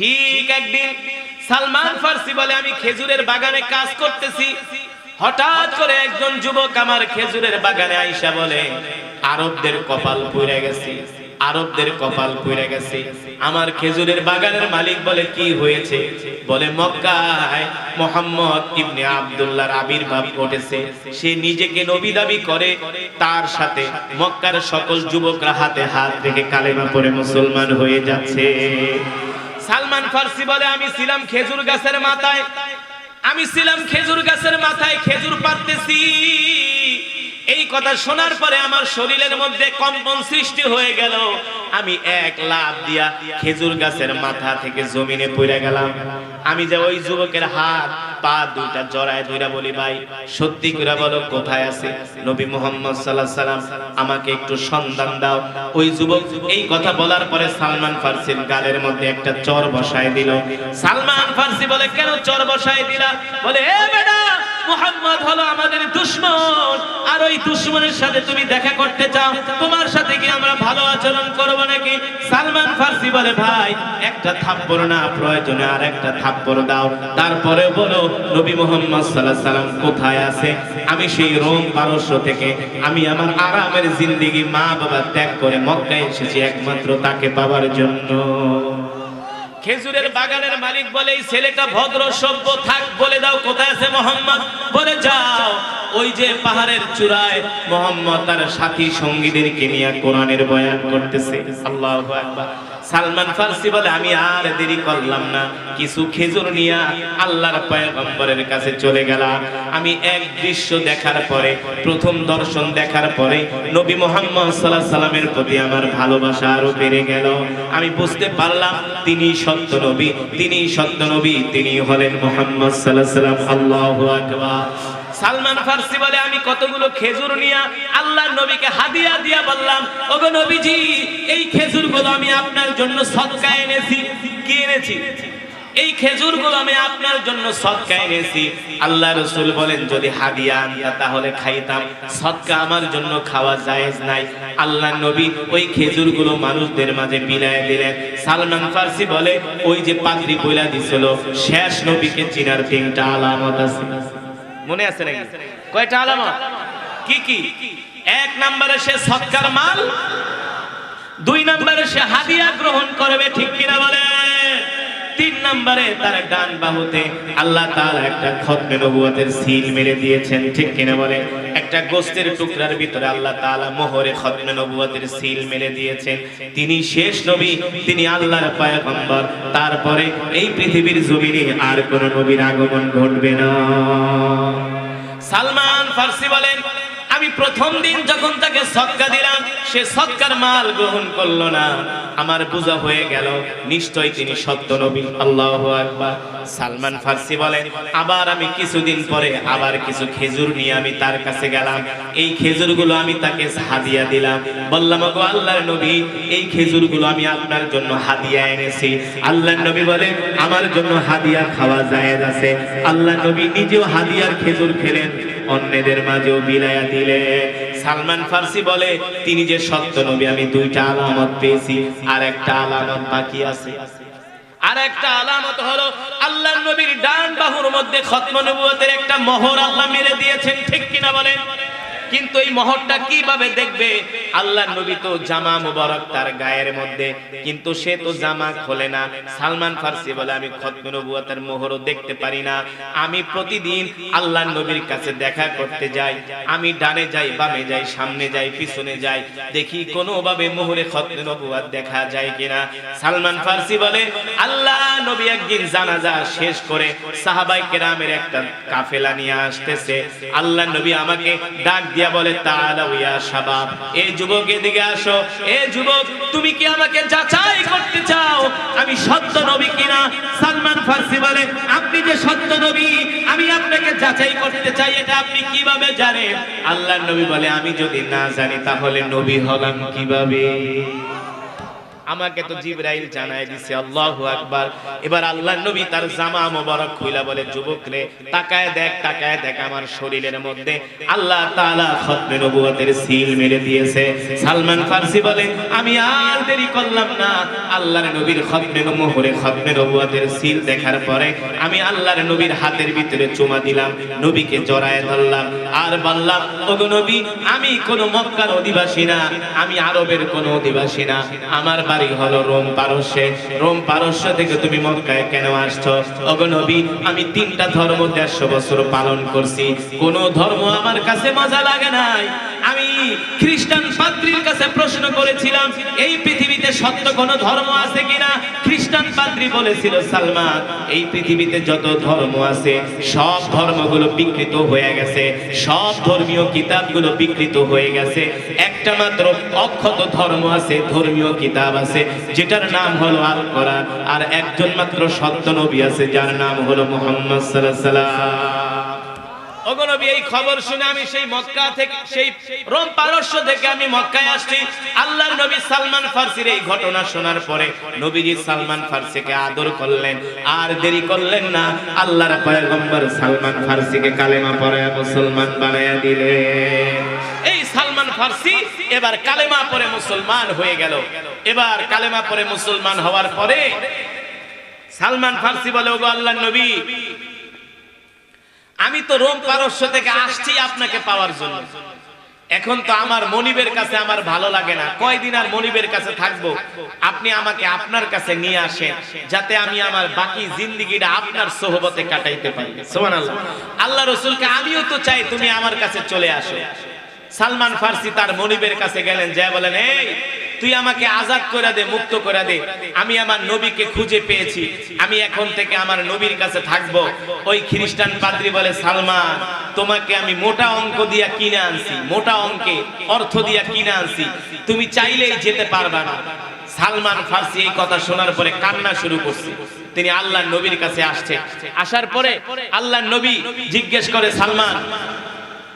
ঠিক একদিন সালমান ফার্সি বলে, আমি খেজুরের বাগানে কাজ করতেছি। হঠাৎ করে একজন যুবক আমার খেজুরের বাগানে আইসা বলে, আরবদের কপাল পুড়ে গেছে, আরবদের কপাল পুড়ে গেছে। আমার খেজুরের বাগানের মালিক বলে, কি হয়েছে? বলে, মক্কায় মোহাম্মদ ইবনে আব্দুল্লাহর আবির্ভাব ঘটেছে। সে নিজেকে নবী দাবি করে, তার সাথে মক্কার সকল যুবকরা হাতে হাত রেখে কালেমা পড়ে মুসলমান হয়ে যাচ্ছে। সালমান ফার্সি বলে, আমি ছিলাম খেজুর গাছের মাথায়। আমি ছিলাম খেজুর গাছের মাথায়, খেজুর পারতেছি এই কথা শোনার পরে আমার শরীরের মধ্যে কম্পন সৃষ্টি হয়ে গেল। আমি এক লাভ দিয়া খেজুর গাছের মাথা থেকে জমিনে পড়ে গেলাম। আমি যে ওই যুবকের হাত পা দুইটা জড়ায় ধরা বলি, ভাই, সত্যি করে বলো, কোথায় আছে? নবী মোহাম্মদ আলাইহি সাল্লাম আমাকে একটু সন্ধান দাও। ওই যুবক এই কথা বলার পরে সালমান ফার্সির গালের মধ্যে একটা চর বসায় দিল। সালমান ফার্সি বলে, কেন চর বসায় দিলা? বলে, এ বেটা মুহাম্মদ হলো আমাদের দুশমন। আর ওই দুশমনের সাথে তুমি দেখা করতে চাও, তোমার সাথে কি আমরা ভালো আচরণ করব নাকি? সালমান ফার্সি বলে, ভাই, একটা থাপ্পড় না, প্রয়োজনে আর একটা থাপ্পড় দাও। তারপরে বলো, নবী মোহাম্মদ আলাইহি সাল্লাম কোথায় আছে? আমি সেই রোম পারস্য থেকে। আমি আমার আরামের জিন্দেগি মা বাবা ত্যাগ করে মক্কায় এসেছি একমাত্র তাকে পাওয়ার জন্য। খেজুরের বাগানের মালিক বলে, এই ছেলেটা ভদ্র সভ্য, থাক, বলে দাও, কোথায় আছে মোহাম্মদ? বলে, যাও। ওই যে পাহাড়ের চূড়ায় মোহাম্মদ তার সাথী সঙ্গীদেরকে নিয়ে কোরআনের বয়ান করতেছে। আল্লাহ আকবার। সালমান ফার্সি বলে, আমি আর দেরি করলাম না। কিছু খেজুর নিয়ে আল্লাহর পয়গম্বরের কাছে চলে গেলাম। আমি এক দৃশ্য দেখার পরে, প্রথম দর্শন দেখার পরে, নবী মোহাম্মদ সাল্লাহ সাল্লামের প্রতি আমার ভালোবাসা আরও বেড়ে গেল। আমি বুঝতে পারলাম, তিনি সত্য নবী, তিনি সত্য নবী, তিনি হলেন মোহাম্মদ সাল্লাহ সাল্লাম। আল্লাহু আকবার। সালমান ফার্সি বলে, আমি কতগুলো খেজুর নিয়ে আল্লাহ নবীকে হাদিয়া দিয়া বললাম, ওগো নবীজি, এই খেজুরগুলো আমি আপনার জন্য সদকা এনেছি। কি এনেছি? এই খেজুরগুলো আমি আপনার জন্য সদকা এনেছি। আল্লাহ রসুল বলেন, যদি হাদিয়া আনতা তাহলে খাইতাম। সদকা আমার জন্য খাওয়া জায়েজ নাই। আল্লাহ নবী ওই খেজুরগুলো মানুষদের মাঝে বিলায় দিলেন। সালমান ফার্সি বলে, ওই যে পাগড়ি বইলা দিছিল, শেষ নবীকে চিনার তিনটা আলামত আছে। মনে আছে নাকি? কয়টা আলামত? কি কি? এক নম্বরে সে সৎকার মাল, দুই নম্বরে সে হাদিয়া গ্রহণ করবে, ঠিক কিনা বলে? তিন নম্বরে তার ডান বাহুতে আল্লাহ তাআলা একটা খতমে নবুয়তের সিল মেরে দিয়েছেন, ঠিক কিনা বলে? একটা গোস্তের টুকরার ভিতরে আল্লাহ তাআলা মোহরে খতমে নবুয়তের সিল মেলে দিয়েছেন। তিনি শেষ নবী, তিনি আল্লাহর পয়গম্বর। তারপরে এই পৃথিবীর জমিনে আর কোন নবীর আগমন ঘটবে না। সালমান ফার্সি বলেন আমি প্রথম দিন যখন তাকে সৎকা দিলাম, সে সৎকার মাল গ্রহণ করল না। আমার বোঝা হয়ে গেল নিশ্চয় তিনি সত্য নবী। আল্লাহ আকবার। সালমান ফার্সি বলেন আবার আমি কিছুদিন পরে আবার কিছু খেজুর নিয়ে আমি তার কাছে গেলাম। এই খেজুরগুলো আমি তাকে হাদিয়া দিলাম। বললাম গো আল্লাহর নবী, এই খেজুরগুলো আমি আপনার জন্য হাদিয়া এনেছি। আল্লাহর নবী বলে, আমার জন্য হাদিয়া খাওয়া জায়েজ আছে। আল্লাহ নবী নিজেও হাদিয়ার খেজুর খেলেন। অন্যদের মাঝেও বিলায়া দিলে। সালমান ফার্সি বলে, তিনি যে সত্য নবী, আমি দুইটা আলামত পেয়েছি, আর একটা আলামত বাকি আছে। আর একটা আলামত হলো আল্লাহ নবীর ডান বাহুর মধ্যে খতম নবুয়তের একটা মোহর আল্লাহ মেরে দিয়েছেন, ঠিক কিনা বলেন? কিন্তু এই মোহরটা কীভাবে দেখবে? আল্লাহ নবী তো জামা মুবারক তার গায়ের মধ্যে, কিন্তু সে তো জামা খোলে না। সালমান ফার্সি বলে, আমি খতমে নবুয়তের মোহরও দেখতে পারি না। আমি প্রতিদিন আল্লাহ নবীর কাছে দেখা করতে যাই। আমি ডানে যাই, বামে যাই, সামনে যাই, পিছনে যাই। দেখি কোনোভাবে মোহরে খতমে নবুয়ত দেখা যায় কিনা। সালমান ফার্সি বলে, আল্লাহ নবী একদিন জানাজা শেষ করে সাহাবাই কেরামের একটা কাফেলা নিয়ে আসতেছে। আল্লাহ নবী আমাকে ডাক দিয়া বলে তাআলা ইয়া শাবাব এই যুবক, এদিকে আসো। এ যুবক, তুমি কি আমাকে যাচাই করতে চাও? আমি সত্য নবী কিনা? সালমান ফার্সি বলে, আপনি যে সত্য নবী, আমি আপনাকে যাচাই করতে চাই, এটা আপনি কীভাবে জানেন? আল্লাহর নবী বলে, আমি যদি না জানি, তাহলে নবী হলাম কীভাবে? আমাকে তো জিব্রাইল জানায় দিছে আল্লাহু আকবার। এবার আল্লাহর নবী তার জামা মোবারক খুইলা বলে যুবক রে তাকায় দেখ তাকায় দেখ আমার শরীরের মধ্যে। আল্লাহ তাআলা খতমে নবুয়তের সিল মেরে দিয়েছে। সালমান ফারসি বলে আমি আর দেরি করলাম না। আল্লাহর নবীর খতমে মোহরে খতমে নবুয়তের সিল দেখার পরে আমি আল্লাহর নবীর হাতের ভিতরে চুমা দিলাম নবীকে জড়ায় ধরলাম। আর বললাম ওগো নবী আমি কোন মক্কার অধিবাসী না আমি আরবের কোন অধিবাসী না। আমার বাড়ি হলো রোম পারস্যে। রোম পারস্য থেকে তুমি মক্কায় কেন আসছো? ওগো নবী, আমি তিনটা ধর্ম দেড়শো বছর পালন করছি। কোনো ধর্ম আমার কাছে মজা লাগে নাই। আমি খ্রিস্টান পাদ্রীর কাছে প্রশ্ন করেছিলাম, এই পৃথিবীতে সত্য কোন ধর্ম আছে কিনা? খ্রিস্টান পাদ্রী বলেছিল, সালমান, এই পৃথিবীতে যত ধর্ম আছে, সব ধর্মগুলো বিকৃত হয়ে গেছে, সব ধর্মীয় কিতাবগুলো বিকৃত হয়ে গেছে। একটা মাত্র অক্ষত ধর্ম আছে, ধর্মীয় কিতাব আছে, যেটার নাম হলো আল কোরআন আর একজন মাত্র সত্য নবী আছে, যার নাম হলো মুহাম্মদ সাল্লাল্লাহু আলাইহি সাল্লাম এই খবর শুনে আমি সেই মক্কা থেকে, সেই রোম পারস্য থেকে আমি মক্কায় আসছি। আল্লাহর নবী সালমান এই ঘটনা শোনার পরে নবীজি সালমান আদর করলেন। আর দেরি করলেন না, আল্লাহর পয়গম্বর সালমান কালেমা মুসলমান বানায়া দিলেন। এই সালমান ফার্সি এবার কালেমা পরে মুসলমান হয়ে গেল। এবার কালেমা পরে মুসলমান হওয়ার পরে সালমান ফার্সি বলে, ওগো আল্লাহর নবী আমি তো রোম পারস্য থেকে আসছি আপনাকে পাওয়ার জন্য। এখন তো আমার মনিবের কাছে আমার ভালো লাগে না। কয়দিন আর মনিবের কাছে থাকব? আপনি আমাকে আপনার কাছে নিয়ে আসেন, যাতে আমি আমার বাকি জিন্দিগিটা আপনার সোহবতে কাটাইতে পারি। সুবহানাল্লাহ। আল্লাহ রসুলকে আমিও তো চাই তুমি আমার কাছে চলে আসো। সালমান ফার্সি তার মনিবের কাছে গেলেন যা বলেন, এই তুই আমাকে আজাদ করে দে, মুক্ত করে দে। আমি আমার নবীকে খুঁজে পেয়েছি। আমি এখন থেকে আমার নবীর কাছে থাকব। ওই খ্রিস্টান পাদ্রী বলে, সালমান, তোমাকে আমি মোটা অঙ্ক দিয়া কিনে আনছি, মোটা অঙ্কে অর্থ দিয়া কিনে আনছি। তুমি চাইলেই যেতে পারবা না। সালমান ফার্সি এই কথা শোনার পরে কান্না শুরু করছে। তিনি আল্লাহ নবীর কাছে আসছে। আসার পরে আল্লাহ নবী জিজ্ঞেস করে, সালমান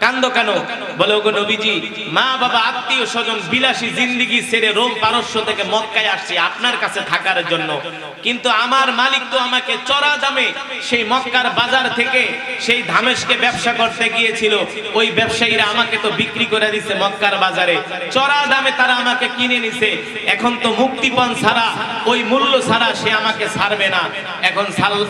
কান্দ কেন? বলে, ওগো নবীজি, মা, বাবা, আত্মীয় স্বজন বিলাসী জিন্দিগি ছেড়ে রোম পারস্য থেকে মক্কায় আসছি আপনার কাছে থাকার জন্য। কিন্তু আমার মালিক তো আমাকে চড়া দামে সেই মক্কার বাজার থেকে সেই ধামেশকে ব্যবসা করতে গিয়েছিল। ওই ব্যবসায়ীরা আমাকে তো বিক্রি করে দিছে মক্কার বাজারে। চড়া দামে তারা আমাকে কিনে নিছে। এখন তো মুক্তিপণ ছাড়া, ওই মূল্য ছাড়া সে আমাকে ছাড়বে না। এখন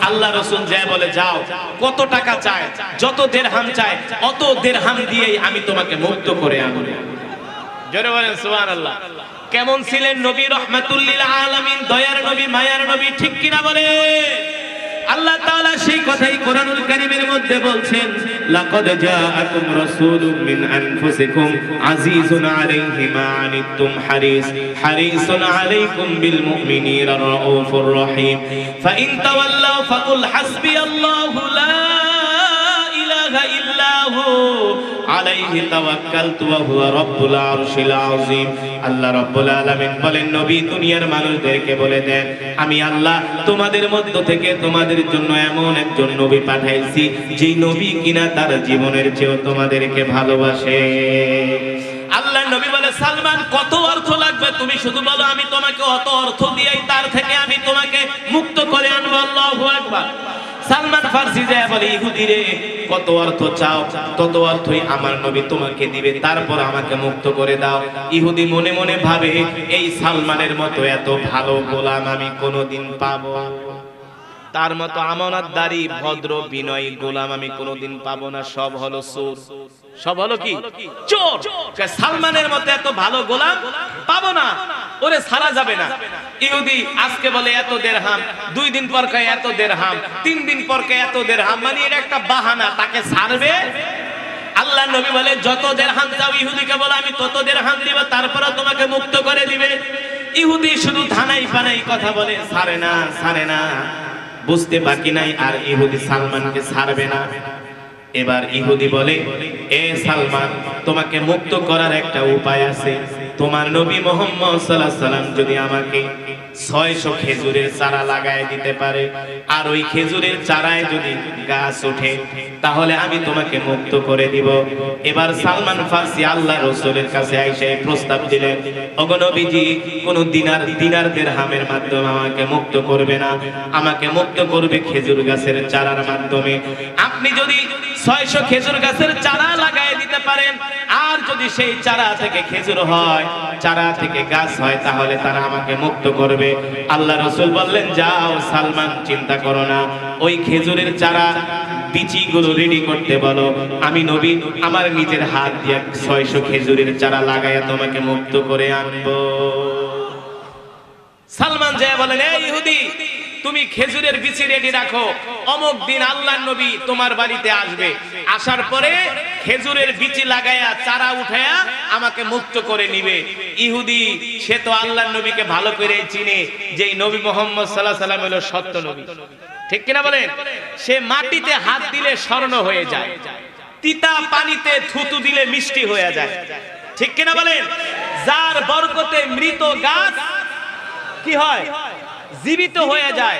আল্লাহ রসুল যায় বলে, যাও, কত টাকা চায়, যত দেড়হাম চায়, অত দেড়হাম দিয়েই আমি তোমাকে মুক্ত করে আনব। জোরে বলেন, সুবহানাল্লাহ। কেমন ছিলেন নবী? রহমাতুল্লিল আলামিন, দয়ার নবী, মায়ার নবী, ঠিক কিনা বলে? আল্লাহ তাআলা সেই কথাই কোরআনুল কারীমের মধ্যে বলছেন, লাকাদ জাআকুম রাসূলুম মিন আনফুসিকুম আজিজুন আলাইহি মা আনিতুম হারিস, হারিসুন আলাইকুম বিল মুমিনিনা রাউফুর রহিম। ফাইন তাওয়াল্লাউ ফাকুল হাসবিয়াল্লাহু লা আমি আল্লাহ তোমাদের মধ্য থেকে তোমাদের জন্য এমন একজন নবী পাঠাইছি, যেই নবী কিনা তার জীবনের চেয়েও তোমাদেরকে ভালোবাসে। আল্লাহ নবী বলে, সালমান, কত অর্থ লাগবে? তুমি শুধু বলো, আমি তোমাকে অত অর্থ দিয়েই তার থেকে আমি তোমাকে মুক্ত করে আনব, আল্লাহু আকবার। সালমান ফার্সি যায় বলে, ইহুদি রে, কত অর্থ চাও, তত অর্থই আমার নবী তোমাকে দিবে, তারপর আমাকে মুক্ত করে দাও। ইহুদি মনে মনে ভাবে, এই সালমানের মতো এত ভালো গোলাম আমি কোনোদিন পাবো তার মতো আমানতদারি, ভদ্র, বিনয়ী গোলাম আমি কোনোদিন পাবো না। সব হলো চোর সব হলো কি? চোর। সালমানের মতো এত ভালো গোলাম পাবো না। ওরে ছাড়া যাবে না। ইহুদি আজকে বলে এত দেড়হাম, দুই দিন পর কয় এত দেড়হাম, তিন দিন পর কয় এত দেড়হাম মানে এটা একটা বাহানা, তাকে ছাড়বে? আল্লাহ নবী বলে, যত দেড়হাম চাও ইহুদিকে বলে, আমি তত দেড়হাম দিব তারপরে তোমাকে মুক্ত করে দিবে। ইহুদি শুধু থানাই পানাই কথা বলে, ছাড়ে না ছাড়ে না। বুঝতে বাকি নাই, আর ইহুদি সালমানকে ছাড়বে না। এবার ইহুদি বলে, এ সালমান, তোমাকে মুক্ত করার একটা উপায় আছে। তোমার নবী মোহাম্মদ সাল্লাহ সাল্লাম যদি আমাকে ছয়শো খেজুরের চারা লাগায় দিতে পারে, আর ওই খেজুরের চারায় যদি গাছ ওঠে, তাহলে আমি তোমাকে মুক্ত করে দিব। এবার সালমান ফার্সি আল্লাহ রসুলের কাছে আইসে প্রস্তাব দিলেন অগনবীজি কোন দিনার দিনার হামের মাধ্যমে আমাকে মুক্ত করবে না। আমাকে মুক্ত করবে খেজুর গাছের চারার মাধ্যমে। আপনি যদি ছয়শো খেজুর গাছের চারা লাগাই দিতে পারেন। আর যদি সেই চারা থেকে খেজুর হয়, চারা থেকে গাছ হয়, তাহলে তারা আমাকে মুক্ত করবে। আল্লাহ রসুল বললেন, যাও সালমান, চিন্তা করো না। ওই খেজুরের চারা বিচিগুলো রেডি করতে বলো। আমি নবী, আমার নিজের হাত দিয়ে ছয়শো খেজুরের চারা লাগাইয়া তোমাকে মুক্ত করে আনব। সালমান জয়া বলেন এই ইহুদি, তুমি খেজুরের বিচি রেডি রাখো। অমুক দিন আল্লাহ নবী তোমার বাড়িতে আসবে। আসার পরে খেজুরের বিচি লাগায়া, চারা উঠায়া আমাকে মুক্ত করে নিবে। ইহুদি, সে তো আল্লাহ নবীকে ভালো করে চিনে যে নবী মোহাম্মদ সাল্লাহ সাল্লাম হলো সত্য নবী। ঠিক কিনা বলেন? সে মাটিতে হাত দিলে স্বর্ণ হয়ে যায়। তিতা পানিতে থুতু দিলে মিষ্টি হয়ে যায়। ঠিক কিনা বলেন? যার বরকতে মৃত গাছ কি হয়? জীবিত হয়ে যায়।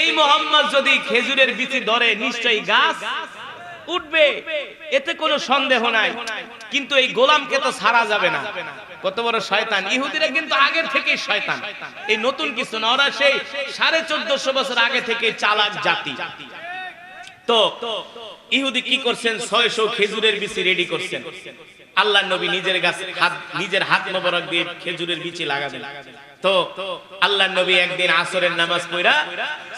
এই মোহাম্মদ যদি খেজুরের বিচি ধরে নিশ্চয়ই গাছ উঠবে। এতে কোনো সন্দেহ নাই। কিন্তু এই গোলামকে তো ছাড়া যাবে না। কত বড় শয়তান। ইহুদিরা কিন্তু আগের থেকেই শয়তান। এই নতুন কিছু না ওরা সেই সাড়ে চোদ্দশো বছর আগে থেকে চালাক জাতি। তো ইহুদি কি করছেন? ছয়শো খেজুরের বিচি রেডি করছেন। আল্লাহ নবী নিজের গাছ হাত নিজের হাত মোবারক দিয়ে খেজুরের বিচি লাগাবেন। তো আল্লাহ নবী একদিন আসরের নামাজ পড়া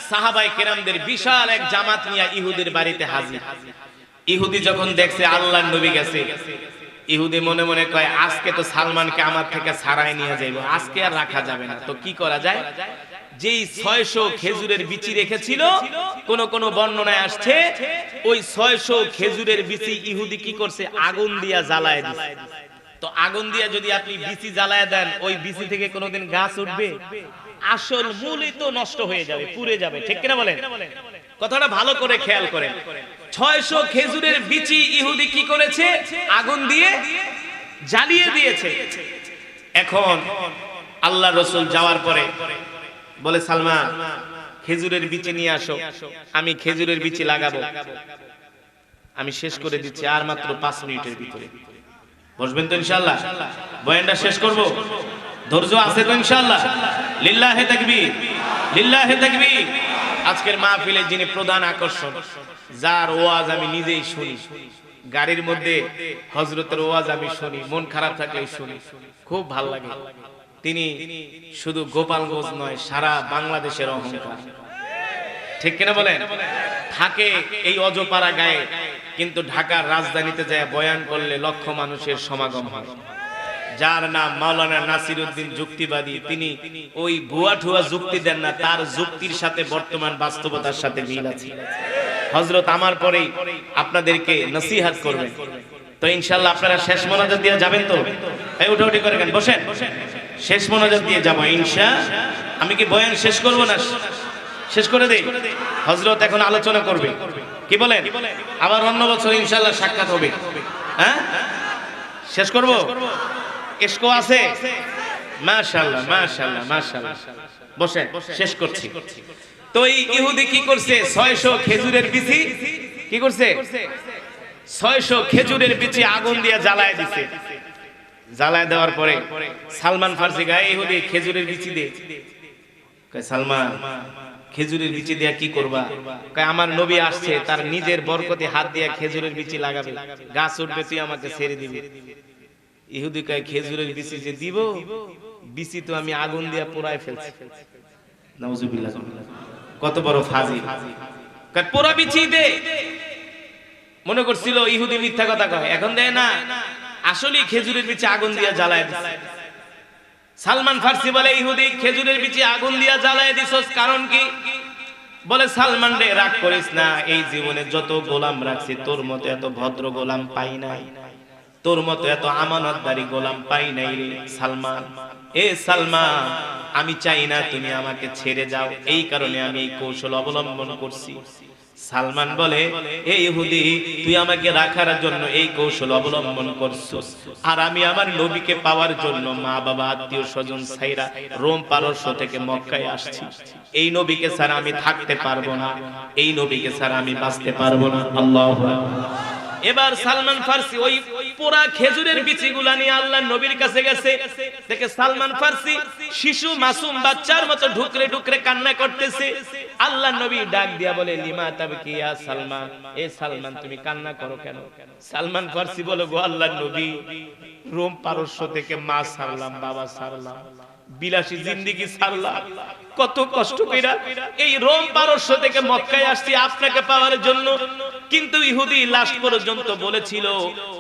সাহাবাই কেরামদের বিশাল এক জামাত নিয়ে ইহুদির বাড়িতে হাজির। ইহুদি যখন দেখছে আল্লাহ নবী গেছে, ইহুদি মনে মনে কয়, আজকে তো সালমানকে আমার থেকে ছাড়াই নিয়ে যাইব, আজকে আর রাখা যাবে না। তো কি করা যায়? যেই ছয়শো খেজুরের বিচি রেখেছিল, কোন কোন বর্ণনায় আসছে, ওই ছয়শো খেজুরের বিচি ইহুদি কি করছে? আগুন দিয়া জ্বালায় দিছে। তো আগুন দিয়া যদি আপনি বিচি জ্বালায় দেন, ওই বিচি থেকে কোনোদিন গাছ উঠবে? আসল মূলই তো নষ্ট হয়ে যাবে, পুড়ে যাবে, ঠিক কিনা বলেন? কথাটা ভালো করে খেয়াল করেন। ছয়শো খেজুরের বিচি ইহুদি কি করেছে? আগুন দিয়ে জ্বালিয়ে দিয়েছে। এখন আল্লাহ রসুল যাওয়ার পরে বলে, সালমান, খেজুরের বিচি নিয়ে আসো, আমি খেজুরের বিচি লাগাবো। আমি শেষ করে দিচ্ছি আর মাত্র পাঁচ মিনিটের ভিতরে। বসবেন তো ইনশাল্লাহ বয়ানটা শেষ করব। ধৈর্য আছে তো ইনশাল্লাহ লিল্লাহে তাকবীর। লিল্লাহে তাকবীর। আজকের মাহফিলে যিনি প্রধান আকর্ষণ, যার ওয়াজ আমি নিজেই শুনি। গাড়ির মধ্যে হজরতের ওয়াজ আমি শুনি, মন খারাপ থাকলে শুনি। খুব ভালো লাগে। তিনি শুধু গোপালগঞ্জ নয়, সারা বাংলাদেশের অহংকার। ঠিক কিনা বলেন? থাকে এই অজপাড়া গায়ে কিন্তু ঢাকার রাজধানীতে যায় বয়ান করলে লক্ষ মানুষের সমাগম হয়। যার নাম মাওলানা নাসির উদ্দিন যুক্তিবাদী, তিনি ওই ভুয়া ঠুয়া যুক্তি দেন না, তার যুক্তির সাথে বর্তমান বাস্তবতার সাথে মিল আছে। হজরত আমার পরেই আপনাদেরকে নসিহাত করবেন। তো ইনশাল্লাহ আপনারা শেষ মনোযোগ দিয়ে যাবেন তো? এই উঠে উঠে করে বসেন। শেষ মনোযোগ দিয়ে যাব ইনশা। আমি কি বয়ান শেষ করব না? শেষ করে দেই? হজরত এখন আলোচনা করবে। কি বলেন? আবার অন্য বছর ইনশাল্লাহ সাক্ষাৎ হবে। হ্যাঁ? শেষ করব? এসকো আছে? মাশাআল্লাহ মাশাআল্লাহ মাশাআল্লাহ। বসেন শেষ করছি। তো এই ইহুদি কি করছে? 600 খেজুরের বিচি? কি করছে? 600 খেজুরের বিচি আগুন দিয়ে জ্বালায় দিছে। জ্বালায় দেওয়ার পরে সালমান ফার্সি গায়ে ইহুদি খেজুরের বিচি দে। কয় সালমান খেজুরের বিচি দিয়া কি করবা? আমার নবী আসছে, তার নিজের বরকতে হাত দিয়া খেজুরের বিচি লাগাবে। গাছ উঠবে, তুই আমাকে ছেড়ে দিবি। ইহুদি কয়, খেজুরের বিচি যে দিব, বিচি তো আমি আগুন দিয়া পোড়ায় ফেলছি। কত বড় ফাজি পোড়া বিচি দে। মনে করছিল ইহুদি মিথ্যা কথা কয়। এখন দেয় না আসলে খেজুরের বিচি আগুন দিয়া জ্বালায় দিছে। সালমান ফার্সি বলে, ইহুদি, খেজুরের বিচি আগুন দিয়া জ্বালায় দিছস, কারণ কি? বলে, সালমান রে, রাগ করিস না, এই জীবনে যত গোলাম রাখছি, তোর মতো এত ভদ্র গোলাম পাই নাই। তোর মতো এত আমানতদারি গোলাম পাই নাই রে, সালমান। এ সালমান, আমি চাই না তুমি আমাকে ছেড়ে যাও, এই কারণে আমি এই কৌশল অবলম্বন করছি। সালমান বলে এই ইহুদি, তুই আমাকে রাখার জন্য এই কৌশল অবলম্বন করছিস। আর আমি আমার নবীকে পাওয়ার জন্য মা বাবা আত্মীয় স্বজন সাইরা রোম পারস্য থেকে মক্কায় আসছি। এই নবীকে ছাড়া আমি থাকতে পারব না। এই নবীকে ছাড়া আমি বাঁচতে পারব না। আল্লাহ এবার সালমান ফার্সি ওই পোড়া খেজুরের বিচিগুলা নিয়ে আল্লাহ নবীর কাছে গেছে। দেখে সালমান ফার্সি শিশু মাসুম বাচ্চার মতো ঢুকরে ঢুকরে কান্না করতেছে। আল্লাহ নবী ডাক দিয়া বলে, লিমা তবে কি ইয়া সালমান? এ সালমান, তুমি কান্না করো কেন? সালমান ফার্সি বলে, গো আল্লাহ নবী, রোম পারস্য থেকে মা সারলাম, বাবা সারলাম, বিলাসী জিন্দিগি সারলাম কত কষ্ট কইরা এই রোম পারস্য থেকে মক্কায় আসছি আপনাকে পাওয়ার জন্য। কিন্তু ইহুদি লাস্ট পর্যন্ত বলেছিল,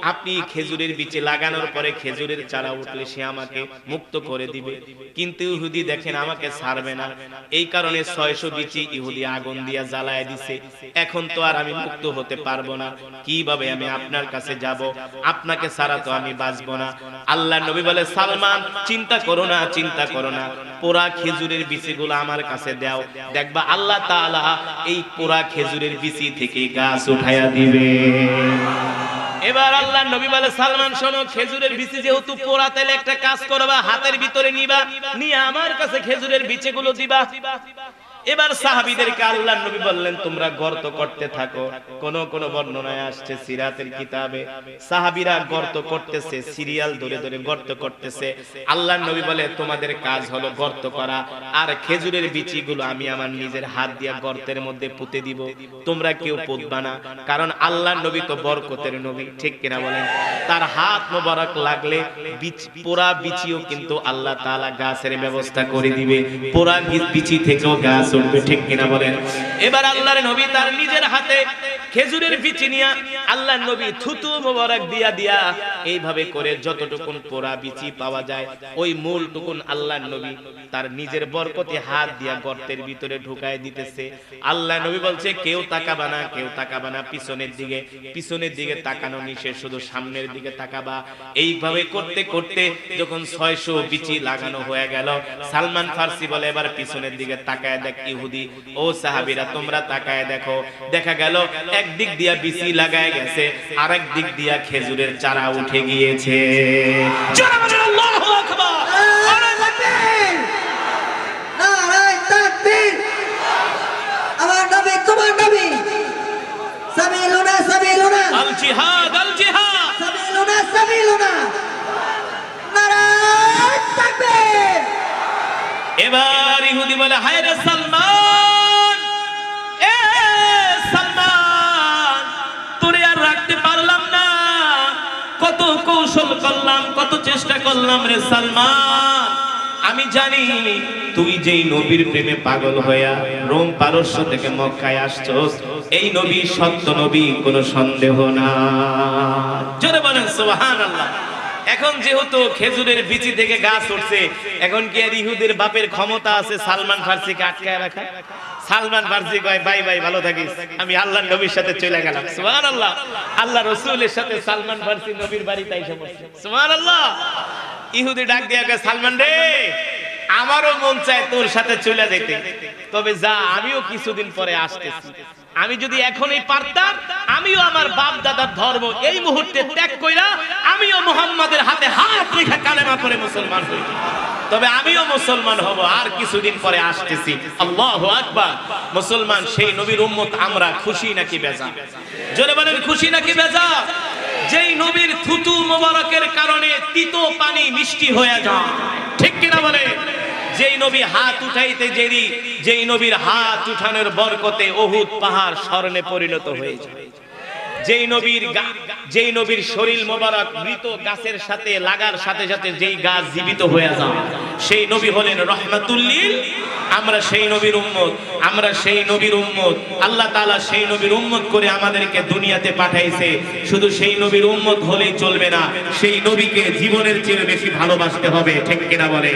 আপনি খেজুরের বিচে লাগানোর পরে খেজুরের চারা উঠলে সে আমাকে মুক্ত করে দিবে। কিন্তু ইহুদি দেখেন আমাকে ছাড়বে না। এই কারণে ছয়শো বিচি ইহুদি আগুন দিয়া জ্বালায় দিছে। এখন তো আর আমি মুক্ত হতে পারব না। কীভাবে আমি আপনার কাছে যাব? আপনাকে ছাড়া তো আমি বাঁচবো না। আল্লাহ নবী বলে, সালমান, চিন্তা করো না, চিন্তা করো না। পোড়া খেজুরের বিচিগুলো আমার কাছে দাও দেখবা আল্লাহ তাআলা এই পোড়া খেজুরের বিচি থেকে গাছ উঠায়া দিবে। এবার আল্লাহ নবী বলে, সালমান, শোনো, খেজুরের বিচি যেহেতু পোড়া তেলে একটা কাজ করবা, হাতের ভিতরে নিবা, নিয়ে আমার কাছে খেজুরের বিচিগুলো দিবা। এবার সাহাবীদেরকে আল্লাহ নবী বললেন, তোমরা গর্ত করতে থাকো। কোন কোন বর্ণনায় আসছে সিরাতের কিতাবে। সাহাবীরা গর্ত করতেছে, সিরিয়াল ধরে ধরে গর্ত করতেছে। আল্লাহ নবী বলে, তোমাদের কাজ হলো গর্ত করা। আর খেজুরের বিচিগুলো আমি আমার নিজের হাত দিয়া গর্তের মধ্যে পুঁতে দিব। তোমরা কেউ পুঁতবা না। কারণ আল্লাহ নবী তো বরকতের নবী, ঠিক কিনা বলেন? তার হাত মোবারক লাগলে পোড়া বিচিও কিন্তু আল্লাহ তাআলা গাছের ব্যবস্থা করে দিবে। পোড়া বিচি থেকেও গাছ উঠবে ঠিক কিনা বলেন। এবার আল্লাহর নবী তার নিজের হাতে খেজুরের বিচি নিয়া আল্লাহর নবী থুতু মোবারক দিয়া দিয়া এইভাবে করে যতটুকুন পোড়া বিচি পাওয়া যায়, ওই মূল টুকুন আল্লাহর নবী তার নিজের বরকতে হাত দিয়া গর্তের ভিতরে ঢুকায় দিতেছে। আল্লাহ নবী বলছে, কেউ তাকাবা না, কেউ তাকাবা না, পিছনের দিকে পিছনের দিকে তাকানো নিষেধ, শুধু সামনের দিকে তাকাবা। এইভাবে করতে করতে যখন ছয়শো বিচি লাগানো হয়ে গেল, সালমান ফার্সি বলে, এবার পিছনের দিকে তাকায় দেখ ইহুদি, ও সাহাবিরা, তোমরা তাকায় দেখো। দেখা গেল একদিক দিয়া বিচি লাগায় গেছে আরেক দিক দিয়া খেজুরের চারা উঠে গিয়েছে। আল জিহাদ আল জিহাদ। সাবিলুনা সাবিলুনা নারায় তাকবীর! এবার ইহুদি বলে হায় রে সালমান। কৌশল করলাম, কত চেষ্টা করলাম রে সালমান। আমি জানি তুই যেই নবীর প্রেমে পাগল হইয়া রোম পারস্য থেকে মক্কায় আসছস, এই নবী সত্য নবী, কোনো সন্দেহ না জোরে বলেন, সুবহানাল্লাহ। এখন যেহেতু খেজুরের বিচি থেকে গাছ উঠছে, এখন কি আর ইহুদের বাপের ক্ষমতা আছে সালমান ফার্সিকে আটকায় রাখা? সালমান ফার্সি কয়, বাই বাই, ভালো থাকিস। আমি আল্লাহ নবীর সাথে চলে গেলাম। সুবহানাল্লাহ। আল্লাহ রসুলের সাথে সালমান ফার্সি নবীর বাড়িতে এসে পড়ছে। সুবহানাল্লাহ। ইহুদি ডাক দিয়া সালমান রে, আমারও মন চায় তোর সাথে চলে যেতে তবে যা, আমিও কিছুদিন পরে আসতেছি। আমি যদি এখনই পারতাম, আমিও আমার বাপ দাদার ধর্ম এই মুহূর্তে ত্যাগ কইরা আমিও মুহাম্মাদের হাতে হাত রেখে কালেমা করে মুসলমান হই। তবে আমিও মুসলমান হব, আর কিছুদিন পরে আসতেছি। আল্লাহু আকবার। মুসলমান সেই নবীর উম্মত আমরা খুশি নাকি বেজা জোরে বলেন, খুশি নাকি বেজা যেই নবীর থুতু মোবারকের কারণে তিতো পানি মিষ্টি হয়ে যায়। ঠিক কিনা বলে যেই নবী হাত উঠাইতে জেরি যেই নবীর হাত উঠানোর বরকতে অহুত পাহাড় স্মরণে পরিণত হয়েছে। যেই নবীর যেই নবীর শরীর মোবারক মৃত গাছের সাথে লাগার সাথে সাথে যেই গাছ জীবিত হয়ে যায়, সেই নবী হলেন রহমাতুল্লিল। আমরা সেই নবীর উম্মত, আমরা সেই নবীর উম্মত। আল্লাহ তাআলা সেই নবীর উম্মত করে আমাদেরকে দুনিয়াতে পাঠাইছে। শুধু সেই নবীর উম্মত হলেই চলবে না, সেই নবীকে জীবনের চেয়ে বেশি ভালোবাসতে হবে, ঠিক কিনা বলে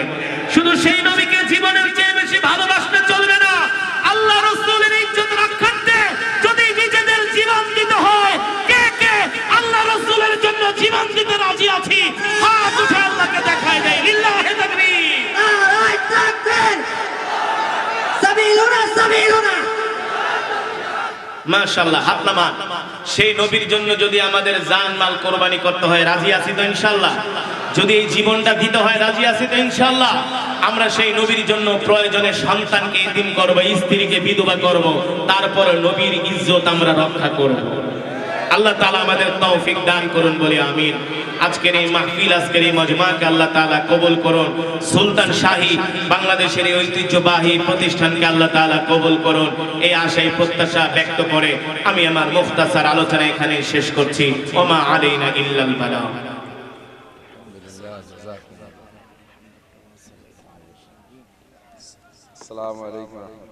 শুধু সেই নবীকে জীবনের চেয়ে বেশি ভালোবাসতে চলবে না, আল্লাহ রাসূলের ইজ্জত জীবন দিতে রাজি আছি। হাত উঠে আল্লাহকে দেখায় দেয়। লিল্লাহি তাকবীর। নারায় তাকবীর! সাবিলুনা সাবিলুনা। মাশাআল্লাহ হাত নামান। সেই নবীর জন্য যদি আমাদের জান মাল কোরবানি করতে হয় রাজি আছি তো ইনশাআল্লাহ? যদি এই জীবনটা দিতে হয় রাজি আছি তো ইনশাআল্লাহ? আমরা সেই নবীর জন্য প্রয়োজনে সন্তানকে এতিম করব স্ত্রীকে বিধবা করব তারপর নবীর ইজ্জত আমরা রক্ষা করব। আল্লাহ তাআলা আমাদের তৌফিক দান করুন বলে আমিন আজকের এই মাহফিল আজকের এই মজমাকে আল্লাহ তাআলা কবুল করুন সুলতান শাহী বাংলাদেশের এই ঐতিহ্যবাহী প্রতিষ্ঠানকে আল্লাহ তাআলা কবুল করুন এই আশাই প্রত্যাশা ব্যক্ত করে আমি আমার মুখতাসার আলোচনা এখানে শেষ করছি ওমা আলাইনা ইল্লাল বালাগ السلام عليكم ورحمة الله